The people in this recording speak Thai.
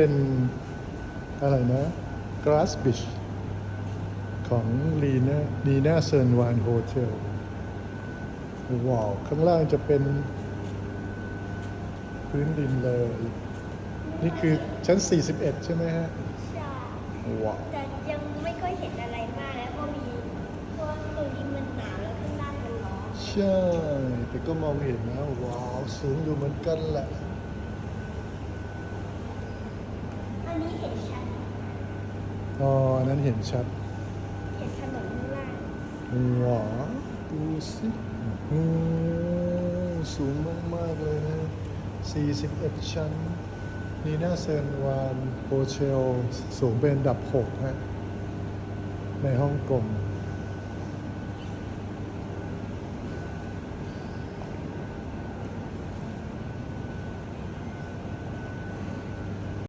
เป็นอะไรนะ Grass Beach ของลีน่าลีน่าเซินวานโฮเทลว้าวข้างล่างจะเป็น พื้นดินเลย นี่คือชั้น 41 ใช่ไหมฮะใช่ว้าวแต่ยังไม่ค่อยเห็นอะไรมากแล้วก็มีเพราะว่าตรงนี้มันหนาวแล้วข้างล่างมันร้อนใช่ แต่ก็มองเห็นนะว้าว สูงอยู่เหมือนกันแหละ อันนี้เห็นชัด อ๋ออันนั้นเห็นชัดเห็นถนนข้างล่างว้าวดูสิโอ้สูงมาก ๆ เลยนะ 41 ชั้น นีน่าเซินวานโฮเทลสูงเป็นอันดับ 6 ฮะ ในฮ่องกง